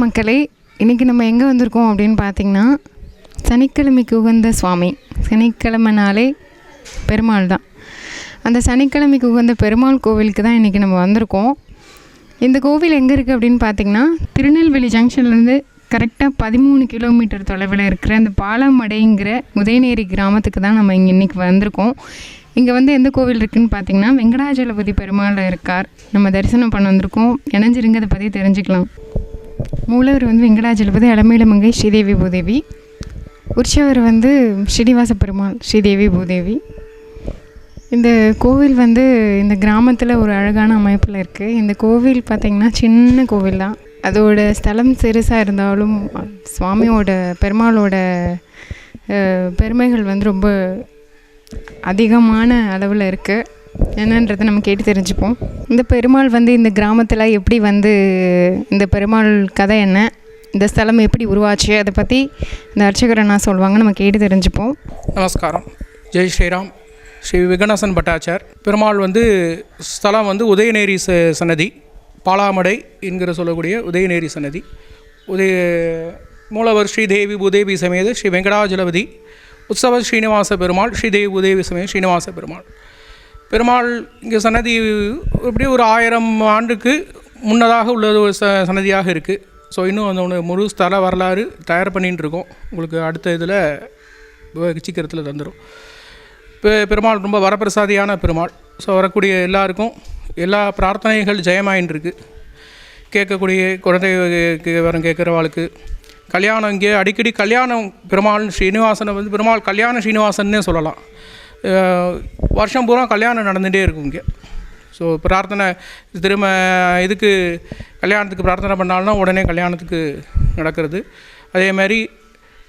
வணக்கம் மக்களே இன்றைக்கி நம்ம எங்கே வந்திருக்கோம் அப்படின்னு பார்த்தீங்கன்னா சனிக்கிழமைக்கு உகந்த சுவாமி. சனிக்கிழமைனாலே பெருமாள் தான். அந்த சனிக்கிழமைக்கு உகந்த பெருமாள் கோவிலுக்கு தான் இன்றைக்கி நம்ம வந்திருக்கோம். இந்த கோவில் எங்கே இருக்குது அப்படின்னு பார்த்தீங்கன்னா திருநெல்வேலி ஜங்ஷன்லேருந்து கரெக்டாக பதிமூணு கிலோமீட்டர் தொலைவில் இருக்கிற அந்த பாலமடைங்கிற உதயநேரி கிராமத்துக்கு தான் நம்ம இங்கே இன்றைக்கி வந்திருக்கோம். இங்கே வந்து எந்த கோவில் இருக்குதுன்னு பார்த்தீங்கன்னா வெங்கடாஜலபதி பெருமாள் இருக்கார். நம்ம தரிசனம் பண்ண வந்திருக்கோம். இணைஞ்சிருங்க அதை பற்றி தெரிஞ்சுக்கலாம். மூலவர் வந்து வெங்கடாஜலபதி அலமேலமங்கை ஸ்ரீதேவி பூதேவி. உற்சவர் வந்து ஸ்ரீனிவாச பெருமாள் ஸ்ரீதேவி பூதேவி. இந்த கோவில் வந்து இந்த கிராமத்தில் ஒரு அழகான அமைப்பில் இருக்குது இந்த கோவில் பார்த்திங்கன்னா சின்ன கோவில் தான். அதோட ஸ்தலம் சிறுசாக இருந்தாலும் சுவாமியோட பெருமாளோட பெருமைகள் வந்து ரொம்ப அதிகமான அளவில் இருக்குது என்னன்றதை நம்ம கேட்டு தெரிஞ்சுப்போம். இந்த பெருமாள் வந்து இந்த கிராமத்தில் எப்படி வந்து இந்த பெருமாள் கதை என்ன இந்த ஸ்தலம் எப்படி உருவாச்சு அதை பற்றி இந்த அர்ச்சகர் என்ன சொல்லுவாங்க நம்ம கேட்டு தெரிஞ்சுப்போம். நமஸ்காரம். ஜெய் ஸ்ரீராம். ஸ்ரீ விகணாசன் பட்டாச்சார். பெருமாள் வந்து ஸ்தலம் வந்து உதயநேரி ச சன்னதி பாலாமடை என்கிற சொல்லக்கூடிய உதயநேரி சன்னதி. உதய மூலவர் ஸ்ரீதேவி உதேவி சமேத ஸ்ரீ வெங்கடாஜலபதி உற்சவ ஸ்ரீனிவாச பெருமாள் ஸ்ரீதேவி உதேவி சமேத ஸ்ரீனிவாச பெருமாள். பெருமாள் இங்கே சன்னதி இப்படி ஒரு ஆயிரம் ஆண்டுக்கு முன்னதாக உள்ளது ஒரு ச சன்னதியாக இருக்குது ஸோ இன்னும் அந்த ஒன்று முழு ஸ்தல வரலாறு தயார் பண்ணிகிட்டு இருக்கோம். உங்களுக்கு அடுத்த இதில் சீக்கிரத்தில் தந்துடும் இப்போ பெருமாள் ரொம்ப வரப்பிரசாதியான பெருமாள். ஸோ வரக்கூடிய எல்லாருக்கும் எல்லா பிரார்த்தனைகள் ஜெயமாயின்னு கேட்கக்கூடிய குழந்தை வரம் கேட்குறவாளுக்கு கல்யாணம் இங்கே அடிக்கடி கல்யாணம் பெருமாள் ஸ்ரீனிவாசனை வந்து பெருமாள் கல்யாண ஸ்ரீனிவாசன்னே சொல்லலாம். வருஷம் பூரா கல்யாணம் நடந்துகிட்டே இருக்கும் இங்கே. ஸோ பிரார்த்தனை திரும்ப இதுக்கு கல்யாணத்துக்கு பிரார்த்தனை பண்ணாலும் உடனே கல்யாணத்துக்கு நடக்கிறது. அதே மாதிரி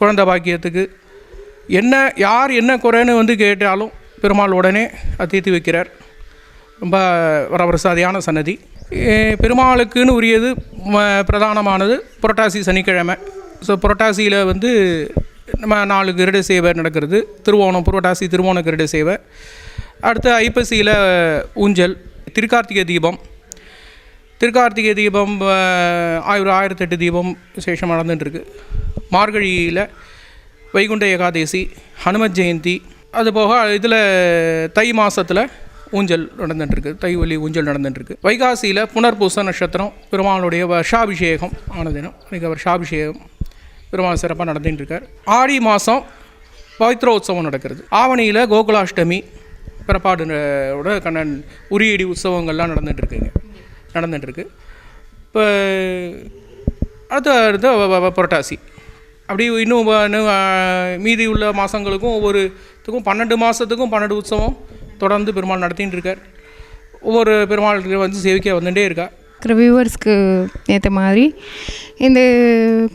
குழந்தை பாக்கியத்துக்கு என்ன யார் என்ன குறைன்னு வந்து கேட்டாலும் பெருமாள் உடனே அதை தீர்த்து வைக்கிறார். ரொம்ப வரப்பிரசாதியான சன்னதி. பெருமாளுக்குன்னு உரியது பிரதானமானது புரட்டாசி சனிக்கிழமை. ஸோ புரட்டாசியில் வந்து நம்ம நாலு கிருட சேவை நடக்கிறது. திருவோணம் புரட்டாசி திருவோண கிருட சேவை. அடுத்து ஐப்பசியில் ஊஞ்சல் திருக்கார்த்திகை தீபம். திருக்கார்த்திகை தீபம் ஒரு ஆயிரம் ஆயிரத்தெட்டு தீபம் விசேஷம் நடந்துட்டுருக்கு. மார்கழியில் வைகுண்ட ஏகாதேசி ஹனுமத் ஜெயந்தி. அதுபோக இதில் தை மாதத்தில் ஊஞ்சல் நடந்துட்டுருக்கு. தை ஒலி ஊஞ்சல் நடந்துட்டுருக்கு. வைகாசியில் புனர்பூச நட்சத்திரம் பெருமாளுடைய வருஷாபிஷேகம் ஆன தினம் அன்றைக்கி வருஷாபிஷேகம். பெருமாள் சிறப்பாக நடந்துகிட்டு இருக்கார் ஆடி மாதம் பவித்ரோத்சவம் நடக்கிறது. ஆவணியில் கோகுலாஷ்டமி பிறப்பாடு கண்ணன் உரியடி உற்சவங்கள்லாம் நடந்துட்டு இருக்குங்க இப்போ அடுத்த அடுத்த வ- வ- புரட்டாசி. அப்படி இன்னும் இன்னும், மீதி உள்ள மாதங்களுக்கும் ஒவ்வொரு இதுக்கும் பன்னெண்டு மாதத்துக்கும் பன்னெண்டு உற்சவம் தொடர்ந்து பெருமாள் நடத்தின்னு இருக்கார் ஒவ்வொரு பெருமாள் வந்து சேவிக்க வந்துகிட்டே இருக்கார் இருக்கிற வியூவர்ஸ்க்கு ஏற்ற மாதிரி இந்த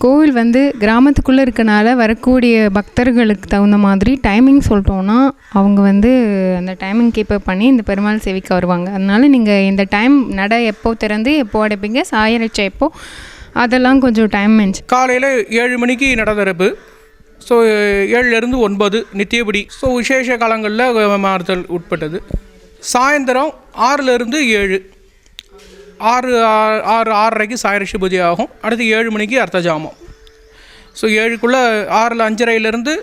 கோவில் வந்து கிராமத்துக்குள்ளே இருக்கனால வரக்கூடிய பக்தர்களுக்கு தகுந்த மாதிரி டைமிங் சொல்லிட்டோன்னா அவங்க வந்து அந்த டைமிங் கீப்பப் பண்ணி இந்த பெருமாள் சேவிக்க வருவாங்க. அதனால் நீங்கள் இந்த டைம் நட எப்போ திறந்து எப்போ அடைப்பீங்க சாயரட்சை எப்போ அதெல்லாம் கொஞ்சம் டைம் மென்ஷன் காலையில் ஏழு மணிக்கு நட திறப்பு ஸோ ஏழுலேருந்து ஒன்பது நித்தியபடி. ஸோ விசேஷ காலங்களில் மாறுதல் உட்பட்டது. சாயந்தரம் ஆறுலேருந்து ஏழு. ஆறு ஆறு ஆறரைக்கு சாயரிஷி பூஜை ஆகும். அடுத்து ஏழு மணிக்கு அர்த்த ஜாமம். ஸோ ஏழுக்குள்ளே ஆறில் அஞ்சரையிலேருந்து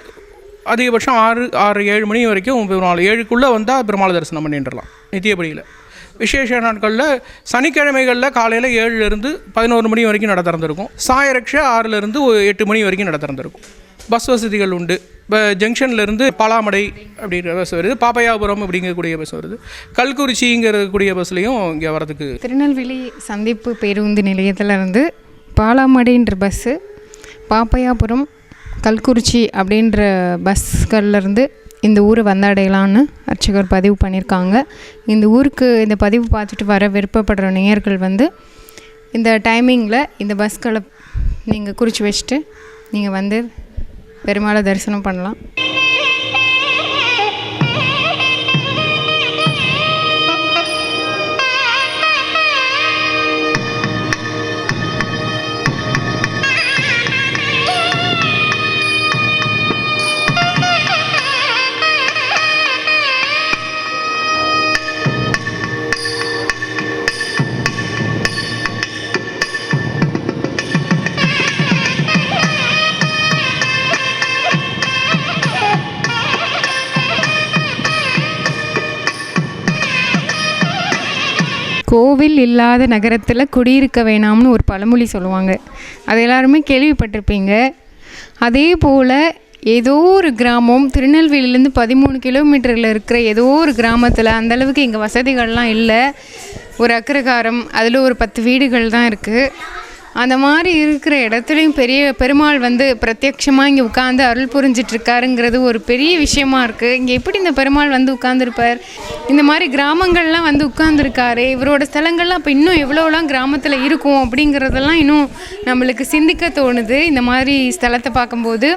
அதிகபட்சம் ஆறு ஆறு ஏழு மணி வரைக்கும் பெருமாள். ஏழுக்குள்ளே வந்தால் பெருமாள் தரிசனம் பண்ணிட்டுலாம் நித்தியபடியில். விசேஷ நாட்களில் சனிக்கிழமைகளில் காலையில் ஏழுலேருந்து பதினோரு மணி வரைக்கும் நட திறந்திருக்கும். சாயரக்ஷ ஆறுலேருந்து எட்டு மணி வரைக்கும் நட திறந்திருக்கும். பஸ் வசதிகள் உண்டு. இப்போ ஜங்ஷன்லேருந்து பாலாமடை அப்படிங்கிற பஸ் வருது. பாப்பையாபுரம் அப்படிங்கக்கூடிய பஸ் வருது. கல்குறிச்சிங்கிறக்கூடிய பஸ்லேயும் இங்கே வரதுக்கு திருநெல்வேலி சந்திப்பு பேருந்து நிலையத்துலேருந்து பாலாமடைன்ற பஸ்ஸு பாப்பையாபுரம் கல்குறிச்சி அப்படின்ற பஸ்கள்லேருந்து இந்த ஊரை வந்தடையலான்னு அர்ச்சகர் பதிவு பண்ணியிருக்காங்க. இந்த ஊருக்கு இந்த பதிவு பார்த்துட்டு வர விருப்பப்படுற நேயர்கள் வந்து இந்த டைமிங்கில் இந்த பஸ்களை நீங்கள் குறித்து வச்சுட்டு நீங்கள் வந்து பெருமாளை தரிசனம் பண்ணலாம். கோவில் இல்லாத நகரத்தில் குடியிருக்க வேணாம்னு ஒரு பழமொழி சொல்லுவாங்க. அது எல்லாருமே கேள்விப்பட்டிருப்பீங்க. அதே போல் ஏதோ ஒரு கிராமம் திருநெல்வேலியிலேருந்து பதிமூணு கிலோமீட்டரில் இருக்கிற ஏதோ ஒரு கிராமத்தில் அந்தளவுக்கு இங்கே வசதிகள்லாம் இல்லை. ஒரு அக்ரகாரம் அதில் ஒரு பத்து வீடுகள் தான் இருக்குது அந்த மாதிரி இருக்கிற இடத்துலையும் பெரிய பெருமாள் வந்து பிரத்யட்சமாக இங்கே உட்காந்து அருள் புரிஞ்சிட்டு இருக்காருங்கிறது ஒரு பெரிய விஷயமா இருக்குது இங்கே எப்படி இந்த பெருமாள் வந்து உட்காந்துருப்பார் இந்த மாதிரி கிராமங்கள்லாம் வந்து உட்காந்துருக்காரு இவரோட ஸ்தலங்கள்லாம் இப்போ இன்னும் எவ்வளோலாம் கிராமத்தில் இருக்கும் அப்படிங்கிறதெல்லாம் இன்னும் நம்மளுக்கு சிந்திக்க தோணுது. இந்த மாதிரி ஸ்தலத்தை பார்க்கும்போது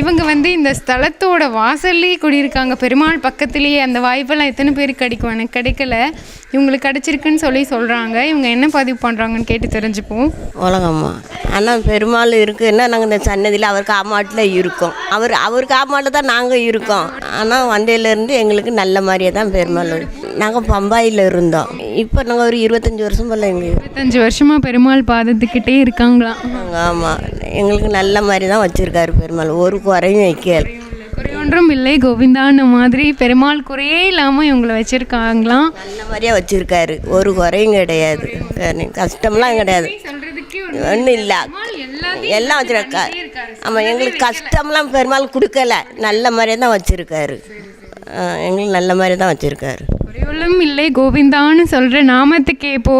இவங்க வந்து இந்த ஸ்தலத்தோட வாசல்லே குடியிருக்காங்க. பெருமாள் பக்கத்துலேயே அந்த வாய்ப்பெல்லாம் எத்தனை பேருக்கு கிடைக்கும்? எனக்கு கிடைக்கல. இவங்களுக்கு கிடைச்சிருக்குன்னு சொல்லி சொல்கிறாங்க இவங்க என்ன பதிவு பண்ணுறாங்கன்னு கேட்டு தெரிஞ்சுப்போம். உலகம்மா ஆனால் பெருமாள் இருக்குன்னா நாங்கள் இந்த சன்னதியில் அவர் காமாட்டில் இருக்கோம். அவர் அவர் காமாட்டில் தான் நாங்கள் இருக்கோம். ஆனால் வந்தையிலேருந்து எங்களுக்கு நல்ல மாதிரியே தான் பெருமாள் நாங்கள் பம்பாயில் இருந்தோம். இப்போ நாங்கள் ஒரு இருபத்தஞ்சி வருஷம் போல் எங்கள் இருபத்தஞ்சு வருஷமாக பெருமாள் பாதத்துக்கிட்டே இருக்காங்களாம் ஆமாம் எங்களுக்கு நல்ல மாதிரி தான் வச்சுருக்காரு பெருமாள். ஒரு குறையும் வைக்கல. குறையொன்றும் இல்லை கோவிந்தான மாதிரி பெருமாள் குறையே இல்லாமல் இவங்களை வச்சுருக்காங்களாம். நல்ல மாதிரியாக வச்சுருக்காரு. ஒரு குறையும் கிடையாது. கஷ்டம்லாம் கிடையாது. ஒன்றும் இல்லை. எல்லாம் வச்சுருக்கா ஆமாம் எங்களுக்கு கஷ்டம்லாம் பெருமாள் கொடுக்கல. நல்ல மாதிரியே தான் வச்சுருக்காரு. எங்களுக்கு நல்ல மாதிரி தான் வச்சுருக்காரு. குறையொன்றும் இல்லை கோவிந்தான்னு சொல்கிற நாமத்துக்கே இப்போ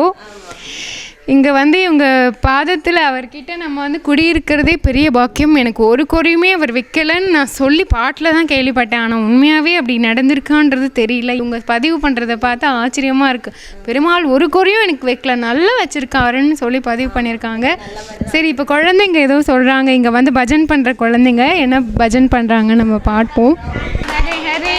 இங்கே வந்து இவங்க பாதத்தில் அவர்கிட்ட நம்ம வந்து குடியிருக்கிறதே பெரிய பாக்கியம். எனக்கு ஒரு குறையுமே அவர் வைக்கலைன்னு நான் சொல்லி பாட்டில் தான் கேள்விப்பட்டேன். ஆனால் உண்மையாகவே அப்படி நடந்திருக்கான்றது தெரியல. இவங்க பதிவு பண்ணுறத பார்த்தா ஆச்சரியமாக இருக்குது பெருமாள் ஒரு குறையும் எனக்கு வைக்கல. நல்லா வச்சுருக்காருன்னு சொல்லி பதிவு பண்ணியிருக்காங்க. சரி இப்போ குழந்தைங்க ஏதோ சொல்கிறாங்க இங்கே வந்து பஜன் பண்ணுற குழந்தைங்க என்ன பஜன் பண்ணுறாங்க நம்ம பார்ப்போம். ஹரே ஹரே.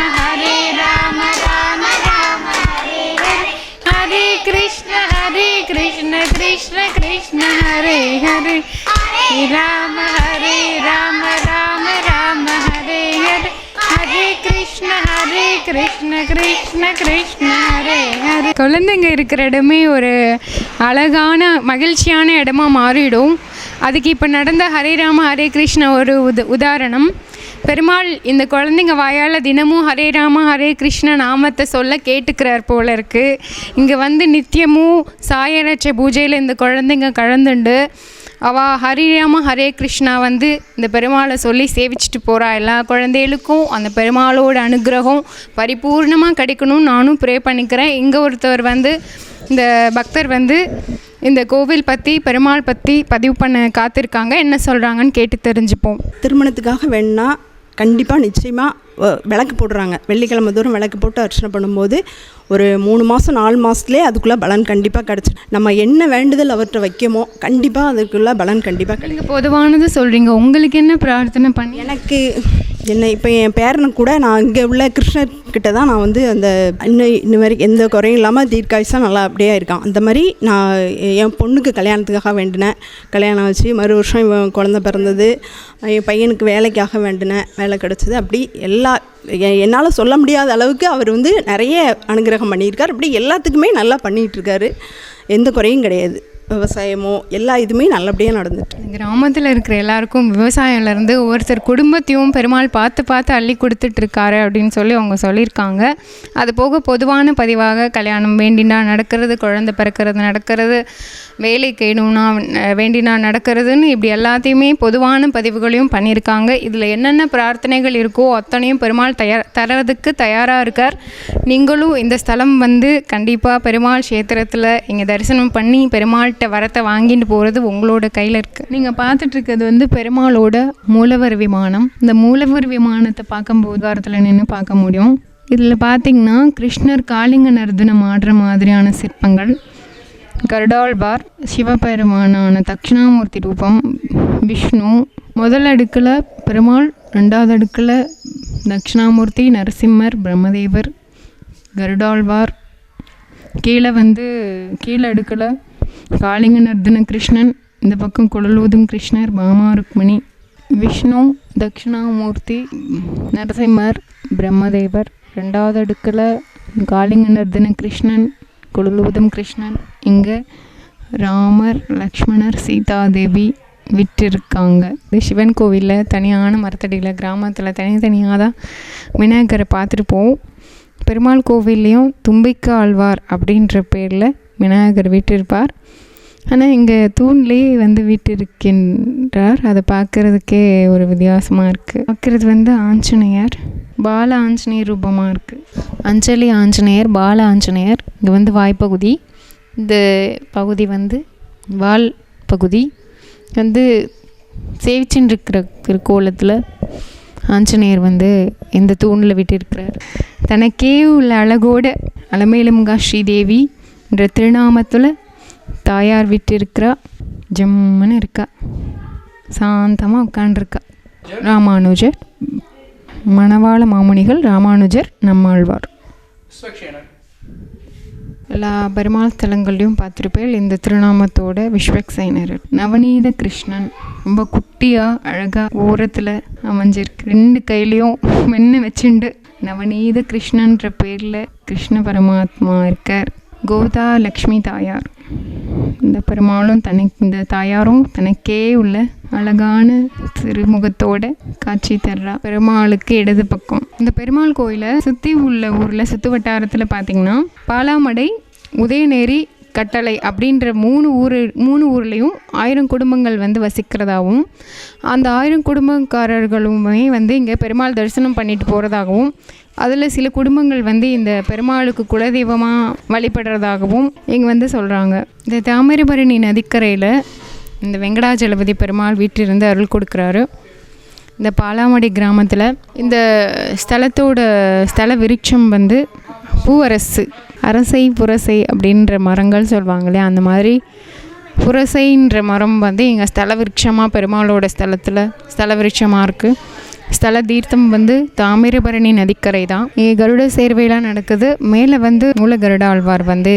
ஹரி ஹரி ஹரே ராம ஹரே ராம ராம ராம ஹரி ஹரி ஹரி கிருஷ்ண ஹரி கிருஷ்ண கிருஷ்ண கிருஷ்ண ஹரே ஹரி குழந்தைங்க இருக்கிற இடமே ஒரு அழகான மகிழ்ச்சியான இடமா மாறிடும். அதுக்கு இப்போ நடந்த ஹரே ராம ஹரே கிருஷ்ண ஒரு உத உதாரணம். பெருமாள் இந்த குழந்தைங்க வாயால் தினமும் ஹரே ராம ஹரே கிருஷ்ண நாமத்தை சொல்ல கேட்டுக்கிறார் போல இருக்குது இங்கே வந்து நித்தியமும் சாயரட்ச பூஜையில் இந்த குழந்தைங்க கலந்துண்டு. அவள் ஹரிராம ஹரே கிருஷ்ணா வந்து இந்த பெருமாளை சொல்லி சேவிச்சிட்டு போகிறா எல்லா குழந்தைகளுக்கும் அந்த பெருமாளோட அனுகிரகம் பரிபூர்ணமாக கிடைக்கணும்னு நானும் ப்ரே பண்ணிக்கிறேன். இங்கே ஒருத்தவர் வந்து இந்த பக்தர் வந்து இந்த கோவில் பற்றி பெருமாள் பற்றி பதிவு பண்ண காத்திருக்காங்க. என்ன சொல்கிறாங்கன்னு கேட்டு தெரிஞ்சுப்போம். திருமணத்துக்காக வேணுன்னா கண்டிப்பாக நிச்சயமாக விளக்கு போடுறாங்க. வெள்ளிக்கிழமை தூரம் விளக்கு போட்டு அர்ச்சனை பண்ணும்போது ஒரு மூணு மாதம் நாலு மாதத்துலேயே அதுக்குள்ளே பலன் கண்டிப்பாக கிடச்சி நம்ம என்ன வேண்டுதல் அவர்கிட்ட வைக்கமோ கண்டிப்பாக அதுக்குள்ளே பலன் கண்டிப்பாக கிடைக்கும். பொதுவானது சொல்கிறீங்க உங்களுக்கு என்ன பிரார்த்தனை பண்ணி? எனக்கு என்ன இப்போ என் பேரனுக்கு கூட நான் இங்கே உள்ள கிருஷ்ணர்கிட்ட தான் நான் வந்து அந்த இன்னும் இன்ன வரைக்கும் எந்த குறையும் இல்லாமல் தீர்க்காயுசாக நல்லா அப்படியே இருக்கான். அந்த மாதிரி நான் என் பொண்ணுக்கு கல்யாணத்துக்காக வேண்டினேன். கல்யாணம் ஆச்சு. மறு வருஷம் இவன் குழந்த பிறந்தது. என் பையனுக்கு வேலைக்காக வேண்டினேன். வேலை கிடச்சிது. அப்படி எல்லா என்னால் சொல்ல முடியாத அளவுக்கு அவர் வந்து நிறைய அனுகிரகம் பண்ணியிருக்கார். அப்படி எல்லாத்துக்குமே நல்லா பண்ணிகிட்ருக்காரு எந்த குறையும் கிடையாது. விவசாயமோ எல்லா இதுவுமே நல்லபடியாக நடந்துட்டு கிராமத்தில் இருக்கிற எல்லாருக்கும் விவசாயம்லேருந்து ஒருத்தர் குடும்பத்தையும் பெருமாள் பார்த்து பார்த்து அள்ளி கொடுத்துட்ருக்காரு அப்படின்னு சொல்லி அவங்க சொல்லியிருக்காங்க. அது போக பொதுவான பதிவாக கல்யாணம் வேண்டினா நடக்கிறது குழந்தை பிறக்கிறது நடக்கிறது வேலை கேணும்னா வேண்டினா நடக்கிறதுன்னு இப்படி எல்லாத்தையுமே பொதுவான பதிவுகளையும் பண்ணியிருக்காங்க. இதில் என்னென்ன பிரார்த்தனைகள் இருக்கோ அத்தனையும் பெருமாள் தயார் தரதுக்கு தயாராக இருக்கார். நீங்களும் இந்த ஸ்தலம் வந்து கண்டிப்பாக பெருமாள் கஷேத்திரத்தில் இங்கே தரிசனம் பண்ணி பெருமாள் கேட்ட வரத்தை வாங்கிட்டு போகிறது உங்களோட கையில் இருக்குது நீங்கள் பார்த்துட்ருக்கிறது வந்து பெருமாளோட மூலவர் விமானம். இந்த மூலவர் விமானத்தை பார்க்கும்போது வாரத்தில் நின்று பார்க்க முடியும். இதில் பார்த்தீங்கன்னா கிருஷ்ணர் காளிங்க நர்தனம் ஆடுற மாதிரியான சிற்பங்கள். கருடாழ்வார் சிவபெருமானான தட்சிணாமூர்த்தி ரூபம் விஷ்ணு. முதல் அடுக்கில் பெருமாள் ரெண்டாவது அடுக்கில் தட்சிணாமூர்த்தி நரசிம்மர் பிரம்மதேவர் கருடாழ்வார் கீழே வந்து கீழே அடுக்கில் காளிங்கநர்தன கிருஷ்ணன் இந்த பக்கம் குழலூதும் கிருஷ்ணர் பாமா ருக்மிணி விஷ்ணு தட்சிணாமூர்த்தி நரசிம்மர் பிரம்மதேவர் ரெண்டாவது அடுக்கில் காளிங்க நர்தன கிருஷ்ணன் குழலூதும் கிருஷ்ணன் இங்கே ராமர் லக்ஷ்மணர் சீதாதேவி விட்டிருக்காங்க இது சிவன் கோவிலில் தனியான மரத்தடியில் கிராமத்தில் தனித்தனியாக தான் விநாயகரை பார்த்துட்டு போவோம். பெருமாள் கோவில்லையும் தும்பிக்க ஆழ்வார் அப்படின்ற பேரில் விநாயகர் வீட்டிருப்பார். ஆனால் இங்கே தூண்லேயே வந்து வீட்டிருக்கின்றார். அதை பார்க்குறதுக்கே ஒரு வித்தியாசமாக இருக்குது பார்க்குறது வந்து ஆஞ்சநேயர். பால ஆஞ்சநேயர் ரூபமாக இருக்குது அஞ்சலி ஆஞ்சநேயர் பால ஆஞ்சநேயர் இங்கே வந்து வாய்ப்பகுதி இந்த பகுதி வந்து வால் பகுதி. வந்து சேவிச்சுன்னு இருக்கிற திருக்கோலத்தில் ஆஞ்சநேயர் வந்து இந்த தூணில் விட்டிருக்கிறார். தனக்கே உள்ள அழகோட அலமேலுமுகா ஸ்ரீதேவி என்ற திருநாமத்தில் தாயார் விட்டிருக்கிறா ஜம்முன்னு இருக்கா. சாந்தமாக உட்காண்டிருக்கா ராமானுஜர் மணவாள மாமுனிகள் ராமானுஜர் நம்மாழ்வார். எல்லா பெருமாள் தலங்கள்லையும் பார்த்துருப்பேன் இந்த திருநாமத்தோட விஸ்வக்சைனர் நவநீத கிருஷ்ணன். ரொம்ப குட்டியாக அழகாக ஓரத்தில் அமைஞ்சிருக்கு. ரெண்டு கையிலையும் மென்னு வச்சுண்டு நவநீத கிருஷ்ணன்ற பேரில் கிருஷ்ண பரமாத்மா இருக்கார். கோதா லக்ஷ்மி தாயார். இந்த பெருமாளும் தனக்கு இந்த தாயாரும் தனக்கே உள்ள அழகான திருமுகத்தோட காட்சி தர்றா பெருமாளுக்கு இடது பக்கம். இந்த பெருமாள் கோயிலை சுற்றி உள்ள ஊரில் சுற்று வட்டாரத்தில் பார்த்தீங்கன்னா பாலாமடை உதயநேரி கட்டளை அப்படின்ற மூணு ஊர் மூணு ஊர்லேயும் ஆயிரம் குடும்பங்கள் வந்து வசிக்கிறதாகவும் அந்த ஆயிரம் குடும்பக்காரர்களுமே வந்து இங்கே பெருமாள் தரிசனம் பண்ணிட்டு போகிறதாகவும் அதில் சில குடும்பங்கள் வந்து இந்த பெருமாளுக்கு குலதெய்வமாக வழிபடுறதாகவும் இங்கே வந்து சொல்கிறாங்க இந்த தாமிரபரணி நதிக்கரையில் இந்த வெங்கடாஜலபதி பெருமாள் வீட்டிலிருந்து அருள் கொடுக்குறாரு. இந்த பாலாமடி கிராமத்தில் இந்த ஸ்தலத்தோட ஸ்தல விருட்சம் வந்து பூவரசு அரசை புரசை அப்படின்ற மரங்கள் சொல்லுவாங்க இல்லையா அந்த மாதிரி புரசைன்ற மரம் வந்து எங்கள் ஸ்தல விருட்சமாக பெருமாளோட ஸ்தலத்தில் ஸ்தல விருட்சமாக இருக்குது ஸ்தல தீர்த்தம் வந்து தாமிரபரணி நதிக்கரை தான். இங்கே கருட சேர்வையெல்லாம் நடக்குது. மேலே வந்து மூல கருட ஆழ்வார் வந்து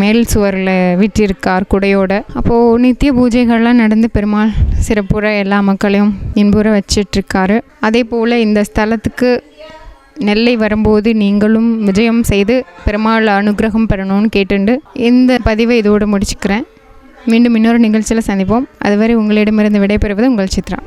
மேல் சுவரில் விட்டிருக்கார் குடையோட. அப்போது நித்திய பூஜைகள்லாம் நடந்து பெருமாள் சிறப்புற எல்லா மக்களையும் இன்புற வச்சிட்ருக்காரு. அதே போல் இந்த ஸ்தலத்துக்கு நெல்லை வரும்போது நீங்களும் விஜயம் செய்து பெருமாள் அனுகிரகம் பெறணும்னு கேட்டுண்டு இந்த பதிவை இதோடு முடிச்சுக்கிறேன். மீண்டும் இன்னொரு நிகழ்ச்சியில் சந்திப்போம். அதுவரை உங்களிடமிருந்து விடைபெறுவது உங்கள் சித்ரா.